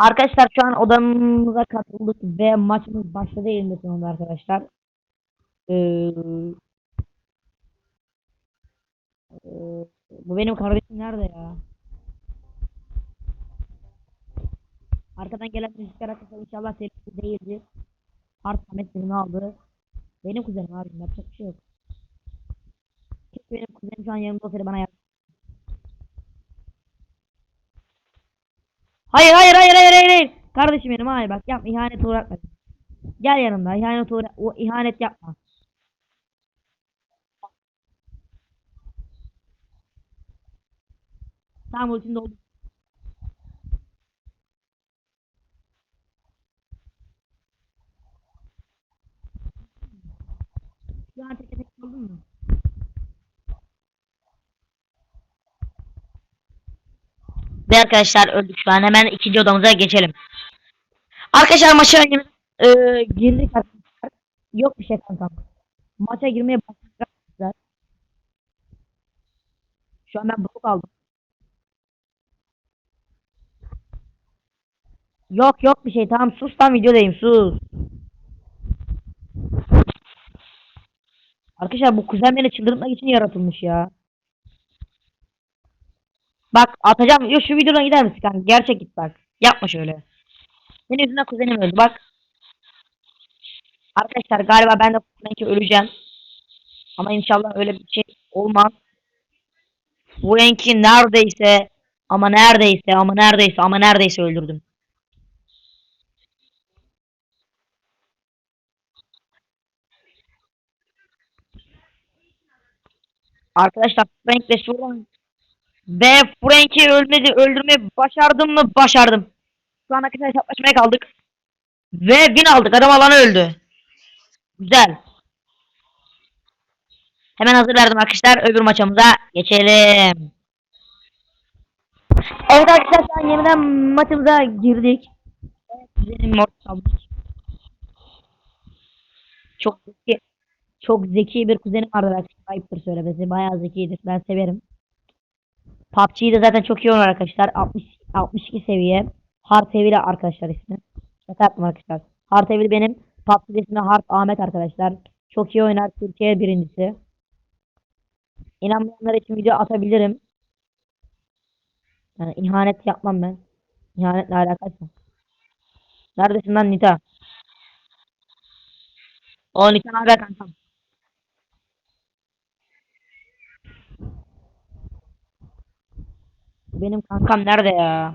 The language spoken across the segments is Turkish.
Arkadaşlar şu an odamıza katıldık ve maçımız başladı elinde sonunda arkadaşlar. Ee, e, bu benim kardeşim nerede ya? Arkadan gelen müzikler arkadaşlar inşallah sesli değildir. Art Samet aldı. Benim kuzenim abi yapacak bir şey yok. Benim kuzenim şu an yanımda olsaydı bana yardım. Hayır hayır hayır hayır hayır. hayır. Kardeşim benim hayır bak yapma ihanet uğratma. Gel yanımda ihanet uğra o ihanet yapma. Tamam ultim doldu. Şu an tek tek oldun mu? Ve arkadaşlar öldük şu an. Hemen ikinci odamıza geçelim. Arkadaşlar maça e, girdik arkadaşlar. Yok bir şey kankam. Maça girmeye başladık arkadaşlar. Şu an ben blok aldım. Yok yok bir şey tamam sus tam videodayım sus. Arkadaşlar bu kuzen beni çıldırtmak için yaratılmış ya. Bak atacağım. Yo şu videodan gider misin kanka? Gerçek git bak. Yapma şöyle. Senin yüzünden kuzenim öldü bak. Arkadaşlar galiba ben de belki öleceğim. Ama inşallah öyle bir şey olmaz. Bu enki neredeyse ama neredeyse ama neredeyse ama neredeyse öldürdüm. Arkadaşlar Frank ve Suran ve Frank'i ölmedi öldürmeyi başardım mı? Başardım. Şu an arkadaşlar hesaplaşmaya kaldık. Ve win aldık. Adam alanı öldü. Güzel. Hemen hazır verdim arkadaşlar. Öbür maçımıza geçelim. Evet arkadaşlar yeniden maçımıza girdik. Güzelim mor. Çok zeki, çok zeki bir kuzenim vardı arkadaşlar. Ayıptır söylemesi. Bayağı zekidir. Ben severim. PUBG'yi de zaten çok iyi oynar arkadaşlar. 60 62 seviye. Hard Heavy arkadaşlar ismi. Şaka yaptım arkadaşlar. Hard Heavy benim. PUBG'de ismi Hard Ahmet arkadaşlar. Çok iyi oynar. Türkiye birincisi. İnanmayanlar için video atabilirim. Yani ihanet yapmam ben. İhanetle alakası. Neredesin lan Nita? O Nita haber kankam. Benim kankam nerede ya?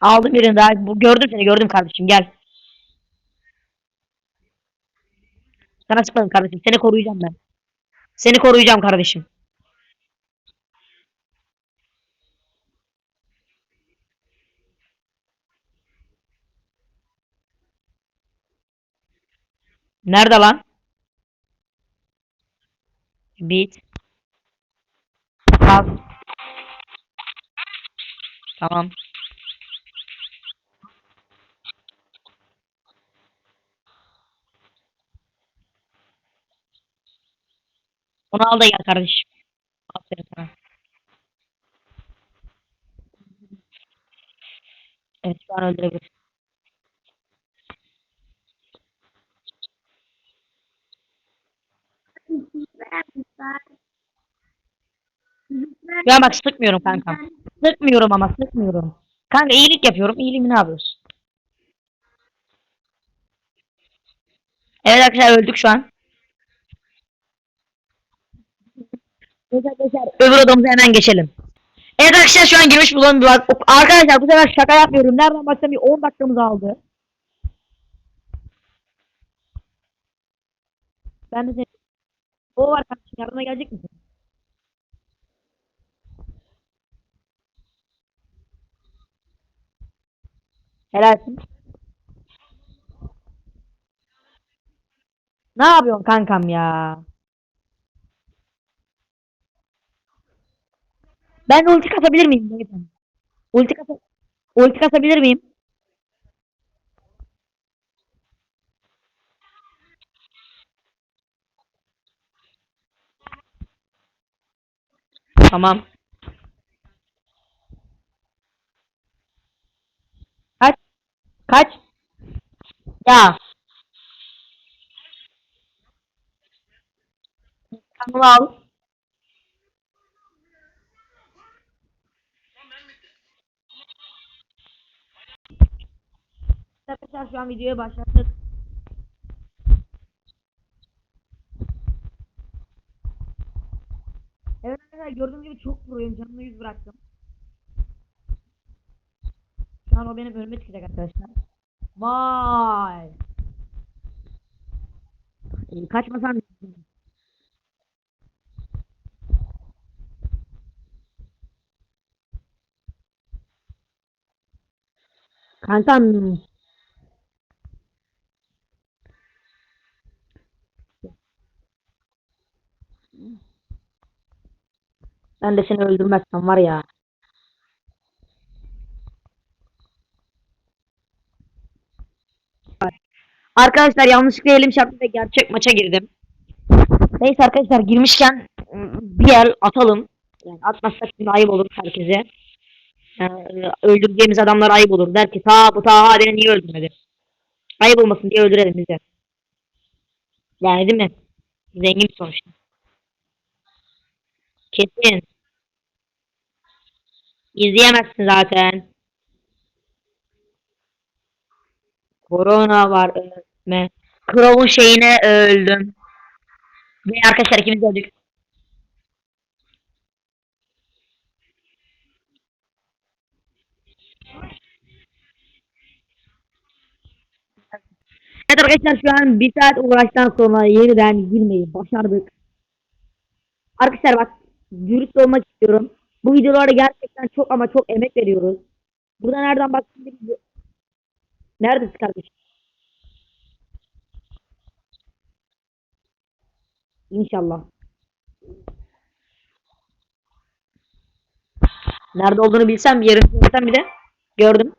Aldım birini daha. Bu, gördüm seni gördüm kardeşim gel. Sana sıkmadım kardeşim. Seni koruyacağım ben. Seni koruyacağım kardeşim. Nerede lan? Bit. Al. Tamam. Onu al da gel kardeşim. Aferin sana. Evet şu an öldürebilir. Ya bak sıkmıyorum kankam. Sıkmıyorum ama sıkmıyorum. Kanka iyilik yapıyorum. İyiliğimi ne yapıyorsun? Evet arkadaşlar öldük şu an. Evet arkadaşlar öbür odamıza hemen geçelim. Evet arkadaşlar şu an girmiş bak. Arkadaşlar bu sefer şaka yapmıyorum. Nereden baksam bir 10 dakikamızı aldı. Ben de seni... O var kardeşim yardıma gelecek misin? Helalsin. Ne yapıyorsun kankam ya? Ben ulti kasabilir miyim? Beyefendi? Ulti, kas ulti kasabilir miyim? Tamam. Kaç? Ya. Kanalı al. Arkadaşlar şu an videoya başlattık. Evet arkadaşlar gördüğünüz gibi çok proyum. Canlı yüz bıraktım. Şu an o benim önüme çıkacak arkadaşlar. Vay. Ee, kaçmasam Kankam ben de seni öldürmezsem var ya. Arkadaşlar yanlışlıkla elim çarptı ve gerçek maça girdim. Neyse arkadaşlar girmişken ıı, bir el atalım. Yani atmazsak şimdi ayıp olur herkese. Yani, ıı, öldüreceğimiz adamlar ayıp olur. Der ki ta bu ta beni niye öldürmedi? Ayıp olmasın diye öldürelim bize. Yani değil mi? Zengin sonuçta. Kesin. İzleyemezsin zaten. Korona var ölme. Crow'un şeyine öldüm. Ve arkadaşlar ikimiz öldük. Evet arkadaşlar şu an bir saat uğraştan sonra yeniden girmeyi başardık. Arkadaşlar bak dürüst olmak istiyorum. Bu videolara gerçekten çok ama çok emek veriyoruz. Burada nereden bilmiyorum. Neredesin kardeşim? İnşallah. Nerede olduğunu bilsem yerini söylesem bir de gördüm.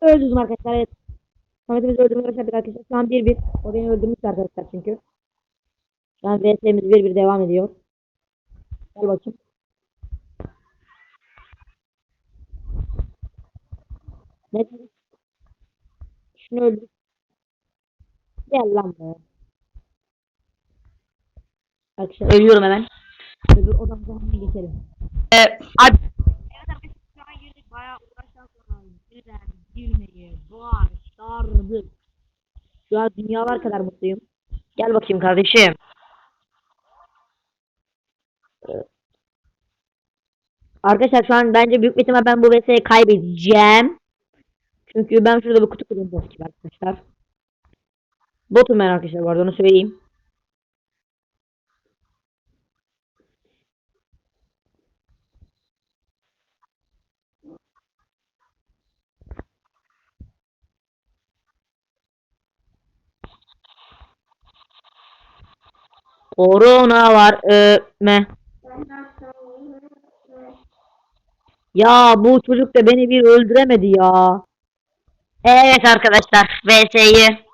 Öldürdüm arkadaşlar evet. Samet'imizi öldürmeye başladık arkadaşlar. Şu an 1-1. O beni öldürmüş arkadaşlar çünkü. Şu an VS'miz 1-1 devam ediyor. Gel bakayım. Ne? Şunu öldür. Gel lan be. Arkadaşlar ölüyorum hemen. Öbür odamıza hemen geçelim. Ee, abi. Evet arkadaşlar şu an girdik. Bayağı uğraştan sonra birden girmeyi başardık. Şu an dünyalar kadar mutluyum. Gel bakayım kardeşim. Ee, Arkadaşlar şu an bence büyük bir ihtimal ben bu vs'yi kaybedeceğim. Çünkü ben şurada bir kutu kuruyorum bot arkadaşlar. Botum ben arkadaşlar bu arada onu söyleyeyim. Korona var öpme. Ya bu çocuk da beni bir öldüremedi ya. Evet arkadaşlar VS'yi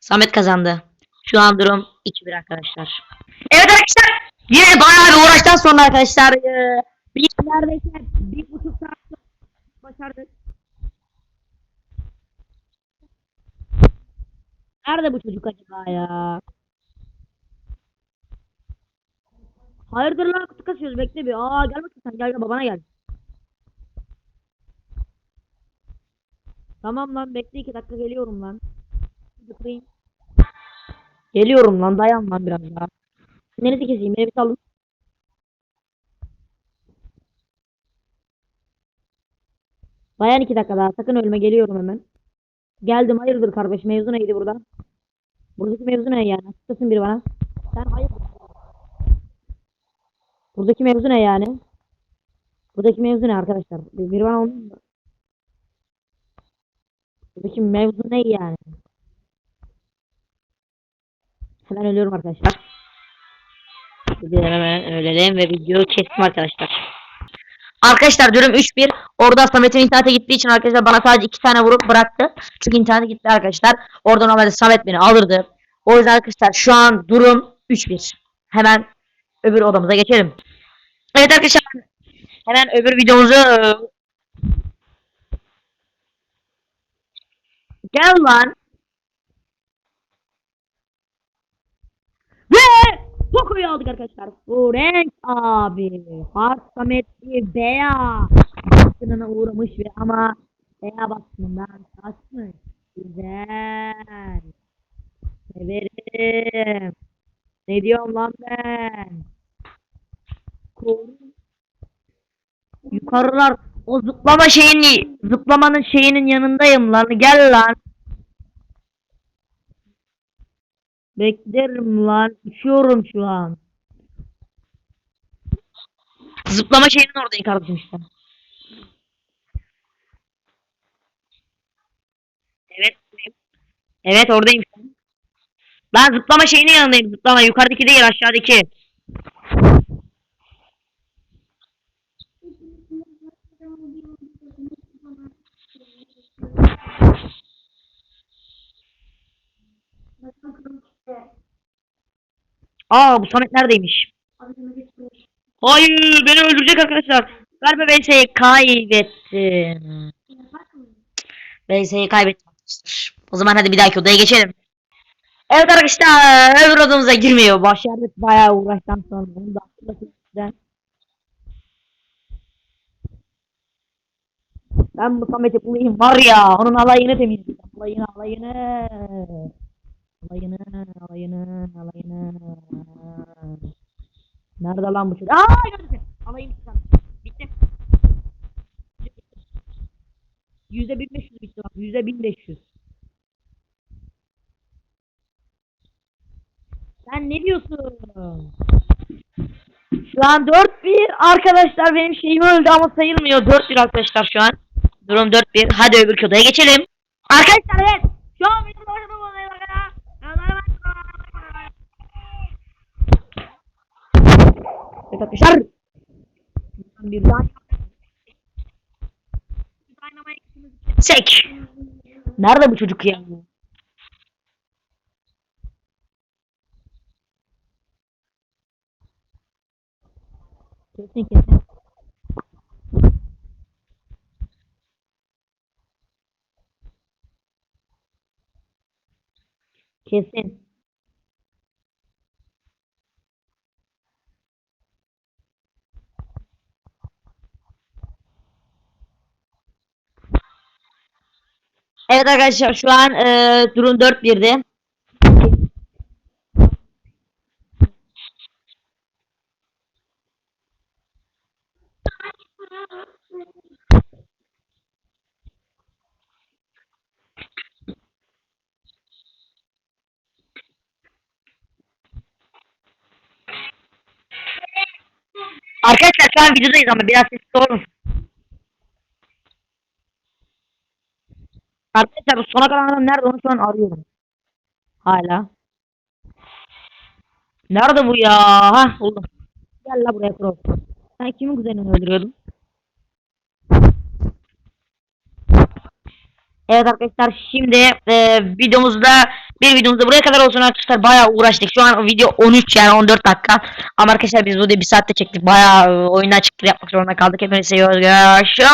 Samet kazandı. Şu an durum 2-1 arkadaşlar. Evet arkadaşlar yine bayağı bir uğraştan sonra arkadaşlar eee, bir neredeyse bir buçuk saat başardık. Nerede bu çocuk acaba ya? Hayırdır lan kutu kasıyoruz bekle bir. Aa gel bakayım sen gel gel babana gel. Tamam lan bekle iki dakika geliyorum lan. Tıklayayım. Geliyorum lan dayan lan biraz daha. Neresi keseyim bir salın. Dayan iki dakika daha sakın ölme geliyorum hemen. Geldim hayırdır kardeş mevzu neydi burada? Buradaki mevzu ne yani? Açıklasın biri bana. Sen hayırdır? Buradaki mevzu ne yani? Buradaki mevzu ne arkadaşlar? Bir, biri bana onu Buradaki mevzu ne yani? Hemen ölüyorum arkadaşlar. Hemen ölelim ve videoyu kestim arkadaşlar. Arkadaşlar durum 3-1. Orada Samet'in internete gittiği için arkadaşlar bana sadece 2 tane vurup bıraktı. Çünkü internete gitti arkadaşlar. Orada normalde Samet beni alırdı. O yüzden arkadaşlar şu an durum 3-1. Hemen öbür odamıza geçelim. Evet arkadaşlar hemen öbür videomuzu Gel lan. Ve Poco'yu aldık arkadaşlar. Frank abi. Hart Sametli Bea. Baskınına uğramış ve ama Bea baskınından kaçmış. Güzel. Severim. Ne diyorum lan ben? Yukarılar o zıplama şeyini zıplamanın şeyinin yanındayım lan gel lan. Beklerim lan uçuyorum şu an. Zıplama şeyinin oradayım kardeşim işte. Evet. Evet oradayım. Ben zıplama şeyinin yanındayım zıplama yukarıdaki değil aşağıdaki. Aa bu Samet neredeymiş? Hayır beni öldürecek arkadaşlar. Galiba VS'yi kaybettim. VS'yi kaybettim. O zaman hadi bir dahaki odaya geçelim. Evet arkadaşlar öbür odamıza girmiyor. Başardık bayağı uğraştan sonra. Ben bu Samet'i bulayım var ya onun alayını temizleyeceğim. Alayını alayını. Alayını alayını alayını. Nerede lan bu çocuk? Aa gördüm. Alayım sen. Bitti. Yüzde bin beş yüz bitti bak. Yüzde bin beş yüz. Sen ne diyorsun? Şu an 4-1 arkadaşlar benim şeyim öldü ama sayılmıyor. 4-1 arkadaşlar şu an. Durum 4-1. Hadi öbür odaya geçelim. Arkadaşlar evet. Şu an benim başladığım odaya bakın ha. Evet arkadaşlar. Bir Sek. Nerede bu çocuk ya? Kesin kesin. Kesin. Evet arkadaşlar şu an e, durum 4-1'de. Arkadaşlar şu an videodayız ama biraz sessiz olur Arkadaşlar bu sona kalan adam nerede onu şu an arıyorum. Hala. Nerede bu ya? Hah buldum. Gel la buraya Crow. Sen kimin kuzenini öldürüyordun? Evet arkadaşlar şimdi e, videomuzda bir videomuzda buraya kadar olsun arkadaşlar bayağı uğraştık. Şu an video 13 yani 14 dakika. Ama arkadaşlar biz bunu bir saatte çektik. Bayağı e, oyundan çıktı yapmak zorunda kaldık. Hepinizi seviyoruz. Görüşürüz.